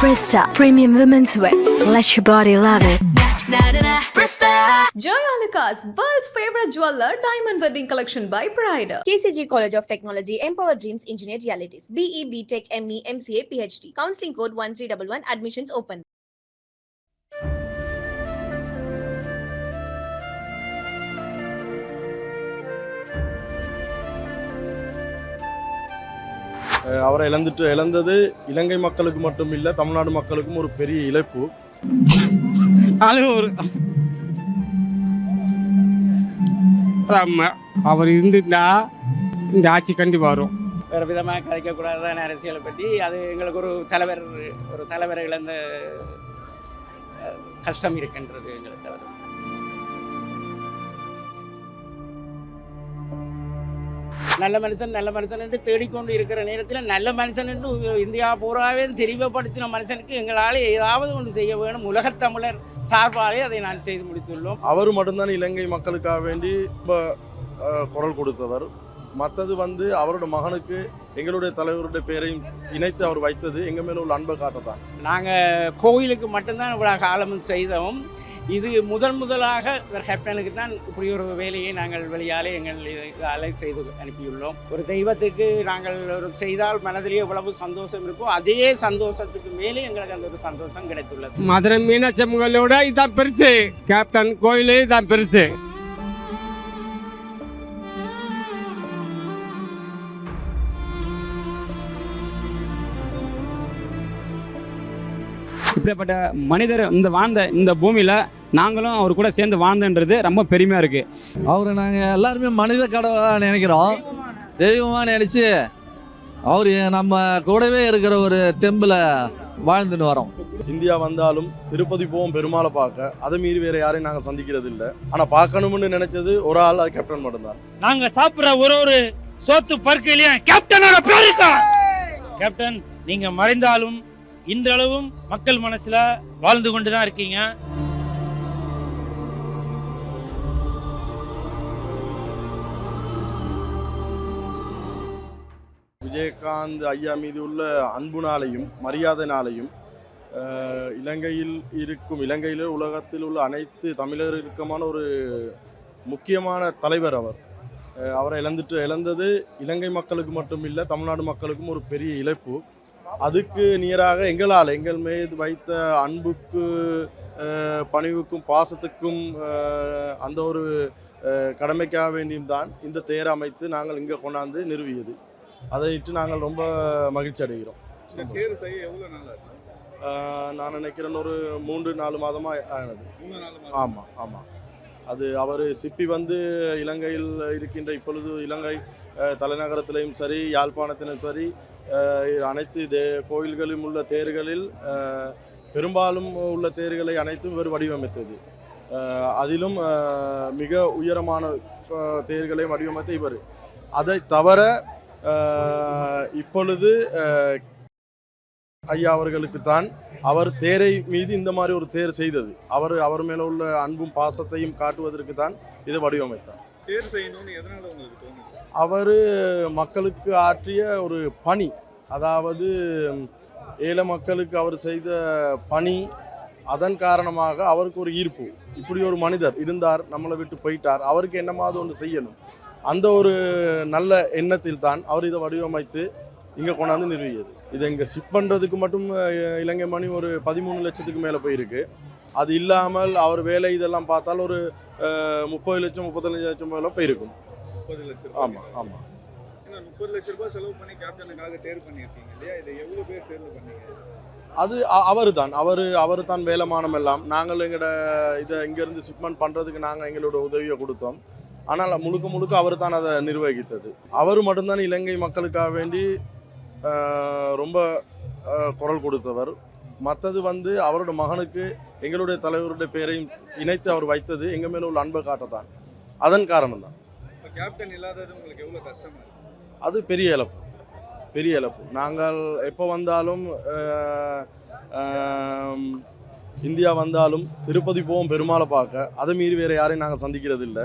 Presta Premium Women's Wear. Let your body love it. Joyalica's world's favorite jeweler, Diamond Wedding Collection by Pride. KCG College of Technology, Empower Dreams, Engineer Realities. BE, BTech, ME, MCA, PhD. Counseling code 1311. Admissions open. அவரை இழந்துட்டு இழந்தது இலங்கை மக்களுக்கு மட்டும் இல்லை தமிழ்நாடு மக்களுக்கும் ஒரு பெரிய இழப்பு. அது ஒரு அவர் இருந்திருந்தா இந்த ஆட்சி கண்டிப்பாக வரும். வேறு விதமாக கதைக்கக்கூடாதுதான் அரசியலை பற்றி அது எங்களுக்கு ஒரு தலைவர் ஒரு தலைவரை இழந்த கஷ்டம் இருக்கின்றது எங்களுக்கு நல்ல மனுஷன் நல்ல மனுஷன் என்று தேடிக்கொண்டு இருக்கிற நேரத்தில் நல்ல மனுஷன் என்று இந்தியா பூராவே தெரிவுபடுத்தின மனுஷனுக்கு எங்களால் ஏதாவது ஒன்று செய்ய வேணும் உலகத் தமிழர் சார்பாலே அதை நான் செய்து முடித்துள்ளோம். அவர் மட்டும்தான் இலங்கை மக்களுக்காக வேண்டி ரொம்ப குரல் கொடுத்தவர். மற்றது வந்து அவரோட மகனுக்கு எங்களுடைய தலைவருடைய பேரையும் இணைத்து அவர் வைத்தது எங்கள் மேல உள்ள அன்பை காட்டத்தான். நாங்கள் கோயிலுக்கு மட்டும்தான் இவ்வளோ காலமும் செய்தோம். இது முதல் முதலாக கேப்டனுக்கு தான் இப்படி ஒரு வேலையை நாங்கள் வெளியாலே எங்கள் இதாலே செய்து அனுப்பியுள்ளோம். ஒரு தெய்வத்துக்கு நாங்கள் ஒரு செய்தால் மனதிலே எவ்வளவு சந்தோஷம் இருக்கோ அதே சந்தோஷத்துக்கு மேலே எங்களுக்கு அந்த ஒரு சந்தோஷம் கிடைத்துள்ளது. மதுரை மீனாட்சி அம்மங்களோட இதான் பெருசு. கேப்டன் கோயில் இதான் பெருசு. இப்படிப்பட்ட மனிதர் இந்த வாழ்ந்த இந்த பூமியில் நாங்களும் அவர் கூட சேர்ந்து வாழ்ந்தன்றது ரொம்ப பெருமையாக இருக்குது அவரை நாங்கள் எல்லாருமே மனித கடவுளாக நினைக்கிறோம். தெய்வமாக நினச்சி அவர் நம்ம கூடவே இருக்கிற ஒரு தெம்பில் வாழ்ந்துன்னு வரோம். இந்தியா வந்தாலும் திருப்பதி போவோம் பெருமாளை பார்க்க. அதை மீறி வேற யாரையும் நாங்கள் சந்திக்கிறது இல்லை ஆனால் பார்க்கணும்னு நினைச்சது ஒரு ஆள் அது கேப்டன் மட்டும்தான். நாங்க சாப்பிடுற ஒரு ஒரு சோத்து பருக்கையிலையும் கேப்டனோட பேர் இருக்கா? கேப்டன் நீங்க மறைந்தாலும் இன்றளவும் மக்கள் மனசுல வாழ்ந்து கொண்டு தான் இருக்கீங்க. விஜயகாந்த் ஐயா மீது உள்ள அன்புனாலையும் மரியாதைனாலையும் இலங்கையில் இருக்கும் இலங்கையில் உலகத்தில் உள்ள அனைத்து தமிழர்களுக்குமான ஒரு முக்கியமான தலைவர் அவர். அவரை இழந்துட்டு இழந்தது இலங்கை மக்களுக்கு மட்டும் இல்லை தமிழ்நாடு மக்களுக்கும் ஒரு பெரிய இழப்பு. அதுக்கு நியராக எங்களால் எங்கள் மீது வைத்த அன்புக்கு பணிவுக்கும் பாசத்துக்கும் அந்த ஒரு கடமைக்காக வேண்டியும் தான் இந்த தேர் அமைத்து நாங்கள் இங்கே கொண்டாந்து நிறுவியது. அதையிட்டு நாங்கள் ரொம்ப மகிழ்ச்சி அடைகிறோம். தேர்வு செய்ய நான் நினைக்கிறேன் ஒரு மூன்று நாலு மாதமாக ஆனது. மாதம். ஆமாம் ஆமாம் அது அவர் சிப்பி வந்து இலங்கையில் இருக்கின்ற இப்பொழுது இலங்கை தலைநகரத்திலையும் சரி யாழ்ப்பாணத்திலும் சரி அனைத்து தே கோயில்களிலும் உள்ள தேர்களில் பெரும்பாலும் உள்ள தேர்களை அனைத்தும் இவர் வடிவமைத்தது. அதிலும் மிக உயரமான தேர்களை வடிவமைத்த இவர். அதை தவிர இப்பொழுது ஐயா அவர்களுக்கு தான் அவர் தேரை மீது இந்த மாதிரி ஒரு தேர் செய்தது. அவர் அவர் மேல உள்ள அன்பும் பாசத்தையும் காட்டுவதற்கு தான் இதை வடிவமைத்தார். தேர்வு செய்யணும்னு எதனால உங்களுக்கு தோணுச்சு? அவர் மக்களுக்கு ஆற்றிய ஒரு பணி அதாவது ஏழை மக்களுக்கு அவர் செய்த பணி அதன் காரணமாக அவருக்கு ஒரு ஈர்ப்பு. இப்படி ஒரு மனிதர் இருந்தார் நம்மளை விட்டு போயிட்டார். அவருக்கு என்னமாவது ஒன்று செய்யணும்? அந்த ஒரு நல்ல எண்ணத்தில் தான் அவர் இதை வடிவமைத்து இங்கே கொண்டாந்து நிறுவியது. இதை இங்கே ஷிப் பண்ணுறதுக்கு மட்டும் இலங்கை மணி ஒரு பதிமூணு லட்சத்துக்கு மேலே போயிருக்கு. அது இல்லாமல் அவர் வேலை இதெல்லாம் பார்த்தால் ஒரு முப்பது லட்சம் முப்பத்தஞ்சு லட்சம் மேலே போயிருக்கும். முப்பது லட்சம். ஆமாம் ஆமாம் முப்பது லட்சம் ரூபாய் செலவு பண்ணி கேப்டனுக்காக தேர்வு பண்ணியிருக்கீங்க இல்லையா? இதை எவ்வளவு பேர் சேர்ந்து பண்ணீங்க? அது அவர் தான் அவர் அவர் தான் வேலைமானம் எல்லாம். நாங்கள் எங்களோட இதை இங்கேருந்து ஷிப்மெண்ட் பண்ணுறதுக்கு நாங்கள் எங்களோட உதவியை கொடுத்தோம். ஆனால் முழுக்க முழுக்க அவர் தான் அதை நிர்வகித்தது. அவர் மட்டும்தான் இலங்கை மக்களுக்காக வேண்டி ரொம்ப குரல் கொடுத்தவர். மற்றது வந்து அவரோட மகனுக்கு எங்களுடைய தலைவருடைய பேரையும் இணைத்து அவர் வைத்தது எங்கள் மேலே உள்ள அன்பை காட்டத்தான். அதன் காரணம் தான் கேப்டன் இல்லாதது உங்களுக்கு எவ்வளவு கஷ்டமா? அது பெரிய இழப்பு. பெரிய இழப்பு. நாங்கள் எப்போ வந்தாலும் இந்தியா வந்தாலும் திருப்பதி போவோம் பெருமாளை பார்க்க. அதை மீறி வேறு யாரையும் நாங்கள் சந்திக்கிறது இல்லை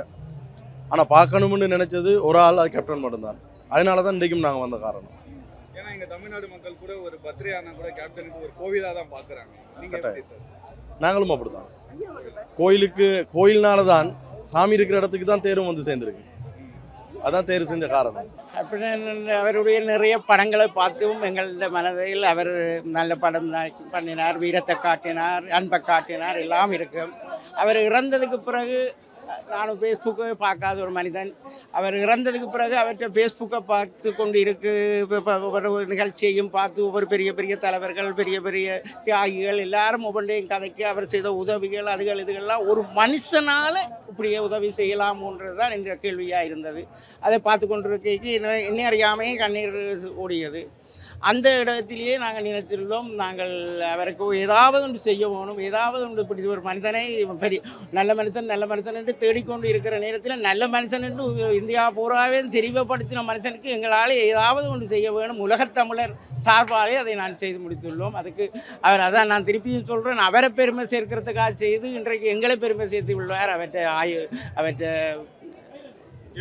ஆனால் பார்க்கணும்னு நினச்சது ஒரு ஆள் அது கேப்டன் மட்டும்தான். அதனால தான் இன்றைக்கும் நாங்கள் வந்த காரணம். ஏன்னா இங்க தமிழ்நாடு மக்கள் கூட ஒரு பர்த்டே ஆனா கூட கேப்டனுக்கு ஒரு கோவிலா தான் பாக்குறாங்க. நீங்க எப்படி சார்? நாங்களும் அப்படித்தான். கோயிலுக்கு கோயில்னால தான் சாமி இருக்கிற இடத்துக்கு தான் தேரும் வந்து சேர்ந்துருக்கு. அதான் தேர்வு செஞ்ச காரணம். அப்படின்னு அவருடைய நிறைய படங்களை பார்த்தும் எங்களது மனதில் அவர் நல்ல படம் பண்ணினார் வீரத்தை காட்டினார் அன்பை காட்டினார் எல்லாம் இருக்கும் அவர் இறந்ததுக்கு பிறகு நானும் ஃபேஸ்புக்கே பார்க்காத ஒரு மனிதன். அவர் இறந்ததுக்கு பிறகு அவர்கிட்ட ஃபேஸ்புக்கை பார்த்து கொண்டு இருக்கு ஒவ்வொரு ஒரு நிகழ்ச்சியையும் பார்த்து ஒவ்வொரு பெரிய பெரிய தலைவர்கள் பெரிய பெரிய தியாகிகள் எல்லாரும் ஒவ்வொன்றையும் கதைக்கு அவர் செய்த உதவிகள் அதுகள் இதுகள்லாம் ஒரு மனுஷனால் இப்படியே உதவி செய்யலாமோன்றது தான் என்ற கேள்வியாக இருந்தது. அதை பார்த்து கொண்டிருக்கைக்கு என்ன அறியாமையே கண்ணீர் ஓடியது. அந்த இடத்திலேயே நாங்கள் நினைத்துள்ளோம் நாங்கள் அவருக்கு ஏதாவது ஒன்று செய்ய வேணும் ஏதாவது ஒன்று இப்படி ஒரு மனிதனை பெரிய நல்ல மனுஷன் நல்ல மனுஷன் என்று தேடிக்கொண்டு இருக்கிற நேரத்தில் நல்ல மனுஷன் என்று இந்தியா பூராவே தெரிவுபடுத்தின மனுஷனுக்கு எங்களால் ஏதாவது ஒன்று செய்ய வேணும். உலகத்தமிழர் சார்பாலே அதை நான் செய்து முடித்துள்ளோம். அதுக்கு அவர் அதான் நான் திருப்பியும் சொல்கிறேன் அவரை பெருமை சேர்க்கறதுக்காக செய்து இன்றைக்கு எங்களை பெருமை சேர்த்து உள்ளார். அவற்றை ஆயு அவற்றை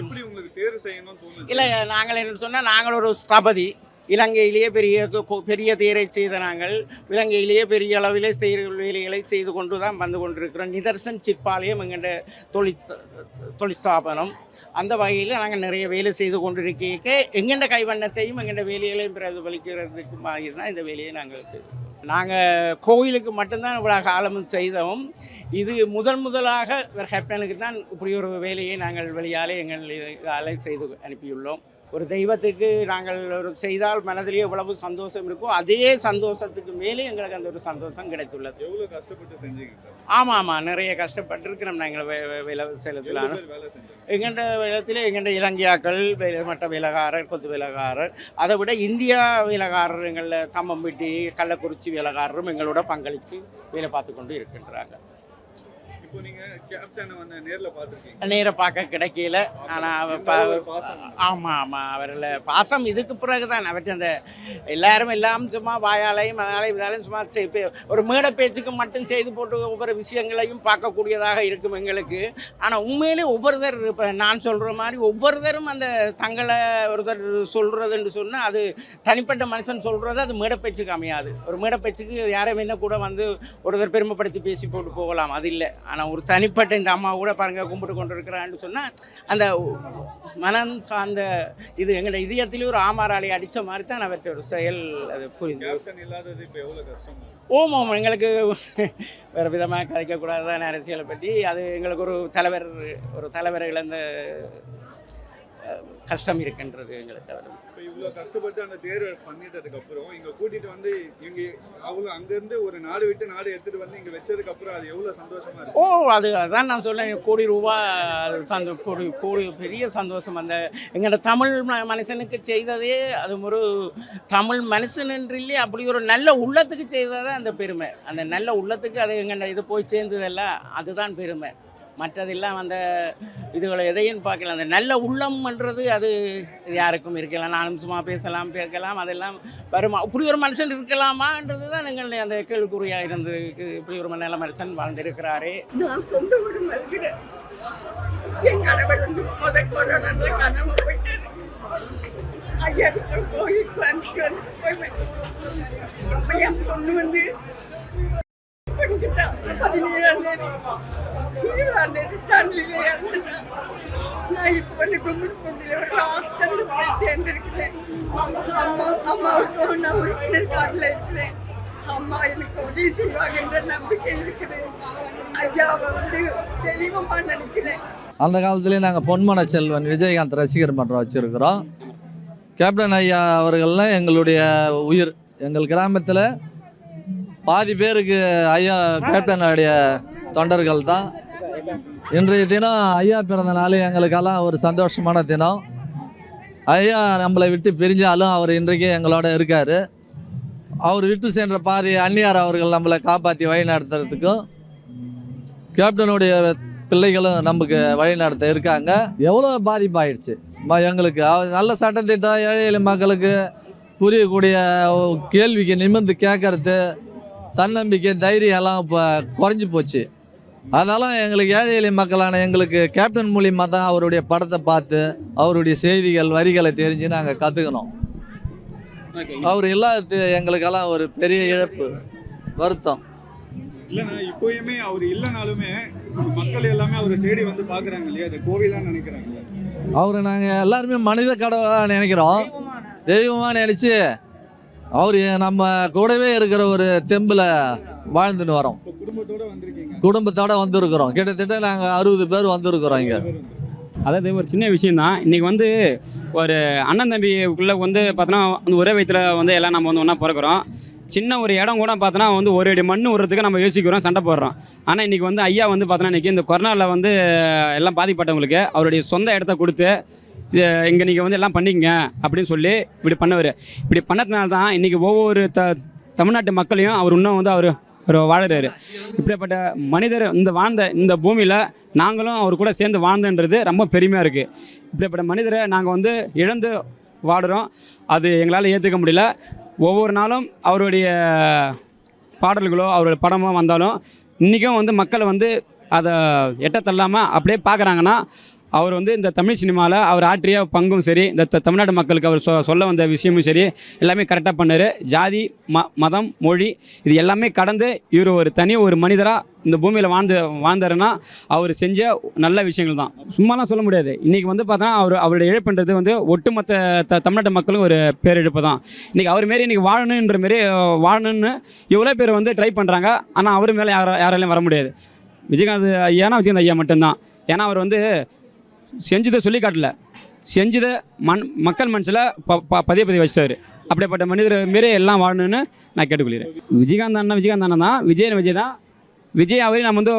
எப்படி உங்களுக்கு தேர்வு செய்யணும்னு தோணுது இல்லை நாங்கள் என்ன சொன்னால் நாங்கள் ஒரு ஸ்தபதி. இலங்கையிலேயே பெரிய பெரிய தேரை செய்த நாங்கள் இலங்கையிலேயே பெரிய அளவிலே செய்கிற வேலைகளை செய்து கொண்டு தான் வந்து கொண்டிருக்கிறோம். நிதர்சன் சிற்பாலயம் எங்கள்கிட்ட தொழில் தொழிற்ஸ்தாபனம் அந்த வகையில் நாங்கள் நிறைய வேலை செய்து கொண்டிருக்க எங்கெண்ட கைவண்ணத்தையும் எங்கள்ட வேலைகளையும் பிரதிபலிக்கிறதுக்கு மாதிரி தான் இந்த வேலையை நாங்கள் செய்வோம் நாங்கள் கோயிலுக்கு மட்டும்தான் இவ்வளோ காலமும் செய்தோம். இது முதல் முதலாக இவர் தான் இப்படி ஒரு வேலையை நாங்கள் வெளியாலே எங்கள் இதாலே செய்து அனுப்பியுள்ளோம். ஒரு தெய்வத்துக்கு நாங்கள் ஒரு செய்தால் மனதிலே எவ்வளவு சந்தோஷம் இருக்கோ அதே சந்தோஷத்துக்கு மேலே எங்களுக்கு அந்த ஒரு சந்தோஷம் கிடைத்துள்ளது. எவ்வளவு கஷ்டப்பட்டு செஞ்சீங்க ஆமாம் ஆமாம் நிறைய கஷ்டப்பட்டிருக்கிறோம் நாங்கள் வேலை எவ்வளவு செலுத்தலாம் பேர் வேலை செஞ்சாங்க? எங்கள்ட இடத்துல எங்கள்ட இலங்கையாக்கள் மற்ற வேலைக்காரர் கொத்து வேலைக்காரர் அதை விட இந்தியா வேலைக்காரர் எங்களில் தம்மம்பட்டி கள்ளக்குறிச்சி வேலைக்காரரும் எங்களோட பங்களித்து வேலை பார்த்து கொண்டு இருக்கின்றாங்க. இப்போ நீங்க கேப்டனை வந்து நேர்ல பாத்துருக்கீங்க நேர பார்க்க கிடைக்கல. ஆனால் ஆமாம் ஆமாம் அவரில் பாசம் இதுக்கு பிறகு தான் அவர்கிட்ட அந்த எல்லாரும் எல்லாம் சும்மா வாயாலையும் அதனாலையும் இதாலையும் சும்மா ஒரு மேடை பேச்சுக்கு மட்டும் செய்து போட்டு ஒவ்வொரு விஷயங்களையும் பார்க்கக்கூடியதாக இருக்கும் எங்களுக்கு. ஆனால் உண்மையிலே ஒவ்வொருத்தர் இப்போ நான் சொல்கிற மாதிரி ஒவ்வொருத்தரும் அந்த தங்களை ஒருத்தர் சொல்கிறதுன்னு சொன்னால் அது தனிப்பட்ட மனுஷன் சொல்கிறது அது மேடை பேச்சுக்கு அமையாது. ஒரு மேடை பேச்சுக்கு யாரும் என்ன கூட வந்து ஒருத்தர் பெருமைப்படுத்தி பேசி போட்டு போகலாம். அது இல்லை. ஆனால் ஒரு தனிப்பட்ட இந்த அம்மா கூட பாருங்க கும்பிட்டு கொண்டு இருக்கிறான்னு சொன்னால் அந்த மனம் சார்ந்த இது எங்களோட இதயத்திலே ஒரு ஆமாராளி அடித்த மாதிரி தான் அவற்றை ஒரு செயல் அது கஷ்டம்? ஓம் ஓம் எங்களுக்கு வேறு விதமாக கதைக்கக்கூடாது தான் அரசியலை பற்றி அது எங்களுக்கு ஒரு தலைவர் ஒரு தலைவர் இழந்த கஷ்டம் இருக்கின்றது எங்களுக்கு அவர் இப்போ இவ்வளவு கஷ்டப்பட்டு அந்த தேர்வை பண்ணிட்டதுக்கு அப்புறம் இங்க கூட்டிட்டு வந்து இங்க அவ்வளவு அங்க இருந்து ஒரு நாடு விட்டு நாடு எடுத்துட்டு வந்து இங்க வச்சதுக்கு அப்புறம் அது எவ்வளவு சந்தோஷமா இருக்கு? ஓ அது அதான் நான் சொல்லேன் கோடி ரூபா சந்தோ கோடி கோடி பெரிய சந்தோஷம். அந்த எங்களோட தமிழ் மனுஷனுக்கு செய்ததே அது ஒரு தமிழ் மனுஷன் என்று இல்லை அப்படி ஒரு நல்ல உள்ளத்துக்கு செய்ததே அந்த பெருமை. அந்த நல்ல உள்ளத்துக்கு அது எங்கள்ட இது போய் சேர்ந்ததல்ல அதுதான் பெருமை. மற்றதெல்லாம் அந்த இதுகளை எதையும் பார்க்கல. அந்த நல்ல உள்ளம்ன்றது அது யாருக்கும் இருக்கலாம். நானும் சும்மா பேசலாம் பேசலாம் அதெல்லாம் வருமா? இப்படி ஒரு மனுஷன் இருக்கலாமான்றது தான் எங்கள் அந்த கேள்விக்குறியாக இருந்து இப்படி ஒரு நல்ல மனுஷன் வாழ்ந்திருக்கிறாரே. நான் சொந்த என் கணவர் வந்து ஐயா கோயிலுக்கு வந்து போய் பொண்ணு வந்து கிட்ட பதினேழாம் தேதி இருபதாம் தேதி ஸ்டாண்டிலே இறந்துட்டேன் நான் இப்போ வந்து கும்பிடு கொண்டில் ஒரு ஹாஸ்டலில் போய் சேர்ந்துருக்கிறேன் அம்மா அம்மாவுக்கு நான் உறுப்பினர் கார்டில் இருக்கிறேன் அம்மா எனக்கு உதவி செய்வாங்கன்ற நம்பிக்கை இருக்குது ஐயாவை வந்து தெளிவமாக நினைக்கிறேன் அந்த காலத்துலேயே நாங்கள் பொன்மன செல்வன் விஜயகாந்த் ரசிகர் மன்றம் வச்சுருக்கிறோம். கேப்டன் ஐயா அவர்கள்லாம் எங்களுடைய உயிர். எங்கள் கிராமத்தில் பாதி பேருக்கு ஐயா கேப்டனுடைய தொண்டர்கள் தான். இன்றைய தினம் ஐயா பிறந்த நாள் எங்களுக்கெல்லாம் ஒரு சந்தோஷமான தினம். ஐயா நம்மளை விட்டு பிரிஞ்சாலும் அவர் இன்றைக்கு எங்களோட இருக்கார். அவர் விட்டு சென்ற பாதி அந்நியார் அவர்கள் நம்மளை காப்பாற்றி வழி நடத்துறதுக்கும் கேப்டனுடைய பிள்ளைகளும் நமக்கு வழிநடத்த இருக்காங்க. எவ்வளோ பாதிப்பாயிடுச்சு. ம- எங்களுக்கு அவர் நல்ல சட்டத்திட்டம் ஏழை மக்களுக்கு புரியக்கூடிய கேள்விக்கு நிமிர்ந்து கேட்கறது தன்னம்பிக்கை தைரியம் எல்லாம் இப்போ குறைஞ்சி போச்சு. அதெல்லாம் எங்களுக்கு ஏழை எளிய மக்களான எங்களுக்கு கேப்டன் மூலியமாக தான் அவருடைய படத்தை பார்த்து அவருடைய செய்திகள் வரிகளை தெரிஞ்சு நாங்கள் கற்றுக்கணும் அவர் இல்லாதது எங்களுக்கெல்லாம் ஒரு பெரிய இழப்பு வருத்தம். இல்லைண்ணா இப்போயுமே அவர் இல்லைனாலுமே மக்கள் எல்லாமே அவரை தேடி வந்து பார்க்குறாங்க இல்லையா? அதை கோவிலான்னு நினைக்கிறாங்க. அவரை நாங்கள் எல்லாருமே மனித கடவுளாக நினைக்கிறோம். தெய்வமாக நினச்சி அவர் நம்ம கூடவே இருக்கிற ஒரு தெம்பில் வாழ்ந்துன்னு வரோம். குடும்பத்தோட வந்திருக்கிறோம். கிட்டத்தட்ட நாங்கள் அறுபது பேர் வந்திருக்கிறோம் இங்கே. அதாவது ஒரு சின்ன விஷயந்தான் இன்றைக்கி வந்து ஒரு அண்ணன் தம்பிக்குள்ளே வந்து பார்த்தோன்னா அந்த ஒரே வயிற்றில் வந்து எல்லாம் நம்ம வந்து ஒன்றா பிறக்கிறோம். சின்ன ஒரு இடம் கூட பார்த்தோன்னா வந்து ஒரு அடி மண் விடுறதுக்கு நம்ம யோசிக்கிறோம் சண்டை போடுறோம். ஆனால் இன்றைக்கி வந்து ஐயா வந்து பார்த்தோன்னா இன்றைக்கி இந்த கொரோனாவில் வந்து எல்லாம் பாதிப்பட்டவங்களுக்கு அவருடைய சொந்த இடத்த கொடுத்து இங்கே நீங்கள் வந்து எல்லாம் பண்ணிக்கங்க அப்படின்னு சொல்லி இப்படி பண்ணவர். இப்படி பண்ணதுனால தான் இன்றைக்கி ஒவ்வொரு த தமிழ்நாட்டு மக்களையும் அவர் இன்னும் வந்து அவர் அவர் வாழுறாரு. இப்படிப்பட்ட மனிதர் இந்த வாழ்ந்த இந்த பூமியில் நாங்களும் அவர் கூட சேர்ந்து வாழ்ந்தன்றது ரொம்ப பெருமையாக இருக்குது இப்படிப்பட்ட மனிதரை நாங்கள் வந்து இழந்து வாடுறோம். அது எங்களால் ஏற்றுக்க முடியல. ஒவ்வொரு நாளும் அவருடைய பாடல்களோ அவருடைய படமோ வந்தாலும் இன்றைக்கும் வந்து மக்கள் வந்து அதை எட்ட தள்ளாமல் அப்படியே பார்க்குறாங்கன்னா அவர் வந்து இந்த தமிழ் சினிமாவில் அவர் ஆற்றிய பங்கும் சரி இந்த தமிழ்நாடு மக்களுக்கு அவர் சொ சொல்ல வந்த விஷயமும் சரி எல்லாமே கரெக்டாக பண்ணார். ஜாதி ம மதம் மொழி இது எல்லாமே கடந்து இவர் ஒரு தனி ஒரு மனிதராக இந்த பூமியில் வாழ்ந்து வாழ்ந்தாருன்னா அவர் செஞ்ச நல்ல விஷயங்கள் தான். சும்மாலாம் சொல்ல முடியாது. இன்றைக்கி வந்து பார்த்தோன்னா அவர் அவருடைய இழப்புன்றது வந்து ஒட்டுமொத்த த தமிழ்நாட்டு மக்களும் ஒரு பேரிழப்பு தான். இன்றைக்கி அவர் மாரி இன்றைக்கி வாழணுன்ற மாரி வாழணுன்னு வாழணும்னு எவ்வளோ பேர் வந்து ட்ரை பண்ணுறாங்க ஆனால் அவர் மேலே யாரா யாராலையும் வர முடியாது. விஜயகாந்த் ஐயானா விஜயகாந்த் ஐயா மட்டும்தான். ஏன்னா அவர் வந்து செஞ்சதை சொல்லி காட்டல. செஞ்சதை மண் மக்கள் மனசில் ப ப பதிய பதிய வச்சிட்டாரு. அப்படிப்பட்ட மனிதர் மாரி எல்லாம் வாழணும்னு நான் கேட்டுக்கொள்கிறேன். விஜயகாந்த் அண்ணா விஜயகாந்த் அண்ணன் தான் விஜய் விஜய் தான். விஜய் அவரையும் நம்ம வந்து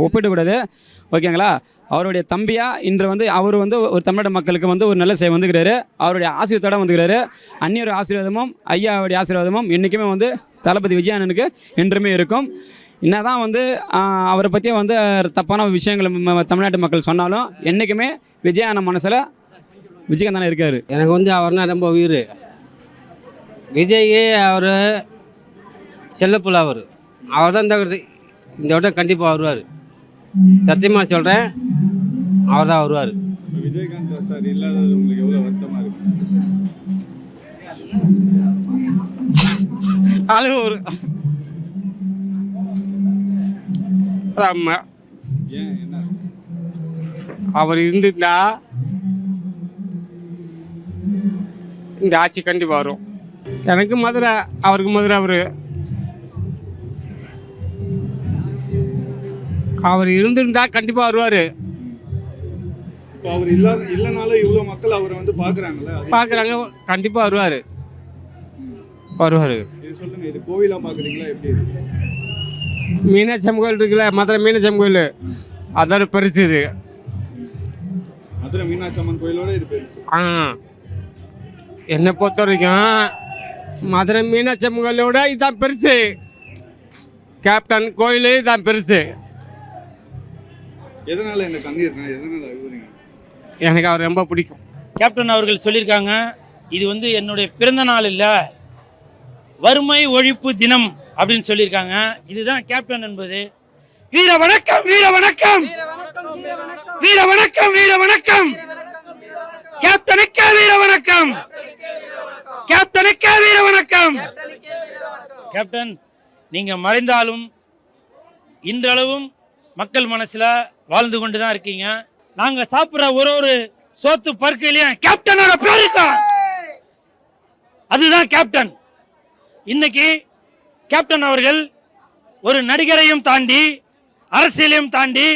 ஒப்பிடக்கூடாது. ஓகேங்களா? அவருடைய தம்பியாக இன்று வந்து அவர் வந்து ஒரு தமிழ்நாடு மக்களுக்கு வந்து ஒரு நல்ல சேவை வந்துக்கிறாரு. அவருடைய ஆசீர்வாதத்தோட வந்துக்கிறாரு. அந்நியர் ஆசீர்வாதமும் ஐயாவுடைய ஆசீர்வாதமும் என்றைக்குமே வந்து தளபதி விஜய் அண்ணனுக்கு என்றுமே இருக்கும். என்னதான் வந்து ஆஹ், அவரை பற்றி வந்து தப்பான விஷயங்கள் ம- தமிழ்நாட்டு மக்கள் சொன்னாலும் என்றைக்குமே விஜய் அண்ணன் மனசில் விஜயகாந்த் இருக்காரு. எனக்கு வந்து அவர்னா ரொம்ப உயிர். விஜய் அவர் செல்லப்புள்ள அவர். அவர் தான் இந்த இந்த வட்டம் கண்டிப்பாக வருவார். சத்தியமாக சொல்கிறேன் அவர் தான் வருவார். விஜயகாந்த் சார் இல்லாதது உங்களுக்கு எவ்வளோ வருத்தமா இருக்கு? அழுவூர் ஆமாம் அவர் இருந்திருந்தா இந்த ஆட்சி கண்டிப்பாக வரும். எனக்கு மதுரை அவருக்கு மதுரை அவர். அவர் இருந்திருந்தா கண்டிப்பாக வருவார். அவர் இல்லா இல்லைனாலும் இவ்வளோ மக்கள் அவரை வந்து பார்க்குறாங்கல்ல பார்க்குறாங்க கண்டிப்பாக வருவார். வருவார். இது சொல்லுங்க இது கோவிலா பார்க்குறீங்களா எப்படி இருக்கு? மீனாட்சி அம்மன் கோயில் இருக்குல்ல மதுரை மீனாட்சி கோயில். அதோட பெருசு இது. மதுரை மீனாட்சி அம்மன் கோயிலோட இது பெருசு. ஆ. என்னை பொறுத்த வரைக்கும் மதுரை மீனாட்சி அம்மன் கோயிலோட இதுதான் பெருசு. கேப்டன் கோயில் இதுதான் பெருசு. எதனால இந்த எதனால அழுகுறீங்க எனக்கு அவர் ரொம்ப பிடிக்கும். கேப்டன் அவர்கள் சொல்லியிருக்காங்க இது வந்து என்னுடைய பிறந்த நாள் இல்லை வறுமை ஒழிப்பு தினம். அப்படின்னு சொல்லியிருக்காங்க. இதுதான் கேப்டன் என்பது. வீர வணக்கம் வீர வணக்கம். வீர வணக்கம் வீர வணக்கம். கேப்டனுக்கே வீர வணக்கம். கேப்டனுக்கே வீர வணக்கம். கேப்டன் நீங்க மறைந்தாலும் இன்றளவும் மக்கள் மனசுல வாழ்ந்து கொண்டு தான் இருக்கீங்க. நாங்க சாப்பிட்ற ஒரு ஒரு சோத்து பருக்கையிலையும் கேப்டனோட பேர் அதுதான் கேப்டன். இன்னைக்கு கேப்டன் அவர்கள் ஒரு நடிகரையும் தாண்டி அரசியலையும் தாண்டி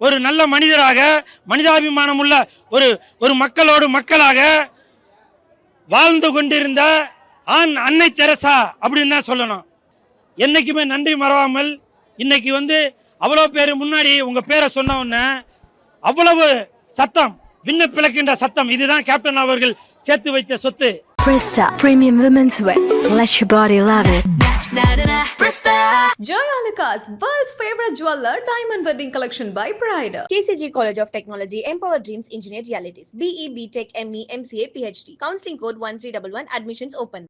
ஒரு நல்ல மனிதராக மனிதாபிமானம் உள்ள ஒரு ஒரு மக்களோடு மக்களாக வாழ்ந்து கொண்டிருந்த ஆண் அன்னை தெரசா அப்படின்னு தான் சொல்லணும் என்னைக்குமே நன்றி மறவாமல் இன்னைக்கு வந்து அவ்வளோ பேர் முன்னாடி உங்கள் பேரை சொன்ன உடனே அவ்வளவு சத்தம் விண்ண பிளக்கின்ற சத்தம் இதுதான் கேப்டன் அவர்கள் சேர்த்து வைத்த சொத்து Brista Premium Women's Wear. Let your body love it. Joy Alucas, world's favorite jeweler, diamond wedding collection by Pride. KCG College of Technology, Empower Dreams, Engineer Realities. BE, BTech, ME, MCA, PhD. Counseling code 1311. Admissions open.